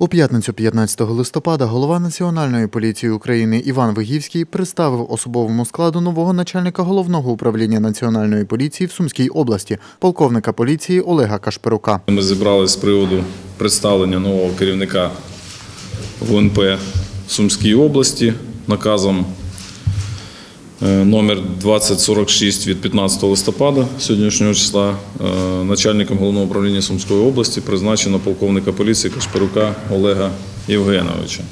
У п'ятницю 15 листопада голова Національної поліції України Іван Вигівський представив особовому складу нового начальника головного управління Національної поліції в Сумській області, полковника поліції Олега Кашперука. Ми зібралися з приводу представлення нового керівника ВНП Сумській області наказом номер 2046 від 15 листопада сьогоднішнього числа е, начальником головного управління Сумської області призначено полковника поліції Кашперука Олега Євгеновича.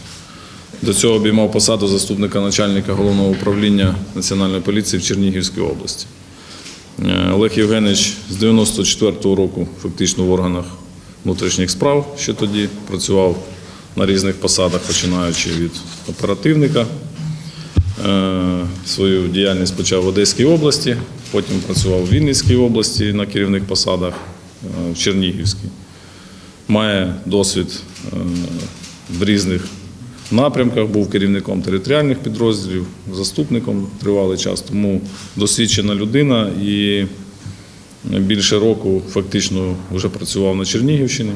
До цього обіймав посаду заступника начальника головного управління Національної поліції в Чернігівській області. Е, Олег Євгенович з 94-го року фактично в органах внутрішніх справ ще тоді працював на різних посадах, починаючи від оперативника. Е, Свою діяльність почав в Одеській області, потім працював в Вінницькій області на керівних посадах, е, в Чернігівській. Має досвід е, в різних напрямках, був керівником територіальних підрозділів, заступником тривалий час, тому досвідчена людина і більше року фактично вже працював на Чернігівщині,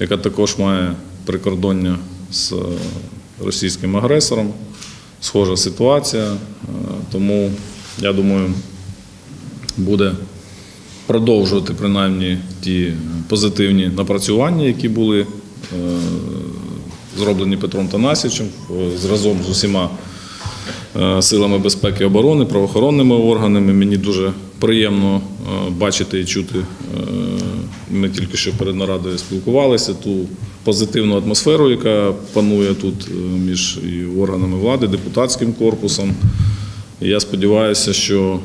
яка також має прикордоння з російським агресором. Схожа ситуація, е, тому я думаю, буде продовжувати принаймні ті позитивні напрацювання, які були е, зроблені Петром Танасічем разом з усіма е, силами безпеки і оборони, правоохоронними органами. Мені дуже приємно е, бачити і чути. е, Ми тільки що перед нарадою спілкувалися ту позитивну атмосферу, яка панує тут е, між органами влади, депутатським корпусом. Я сподіваюся, що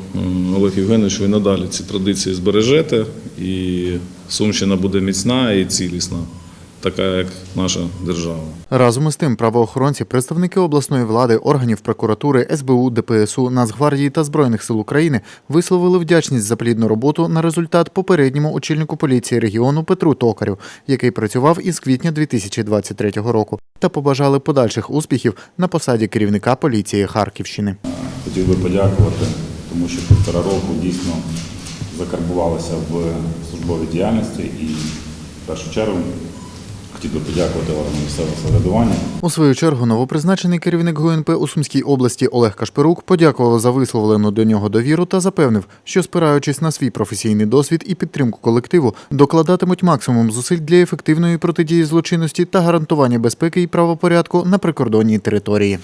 Олег Євгенович, ви надалі ці традиції збережете, і Сумщина буде міцна і цілісна, така як наша держава. Разом із тим, правоохоронці, представники обласної влади, органів прокуратури, СБУ, ДПСУ, Нацгвардії та Збройних сил України висловили вдячність за плідну роботу на результат попередньому очільнику поліції регіону Петру Токарю, який працював із квітня 2023 року, та побажали подальших успіхів на посаді керівника поліції Харківщини. Хотів би подякувати, тому що півтора року дійсно закарбувалися в службовій діяльності і в першу чергу хотів би подякувати органам місцевого самоврядування. У свою чергу новопризначений керівник ГУНП у Сумській області Олег Кашпирук подякував за висловлену до нього довіру та запевнив, що спираючись на свій професійний досвід і підтримку колективу, докладатимуть максимум зусиль для ефективної протидії злочинності та гарантування безпеки і правопорядку на прикордонній території.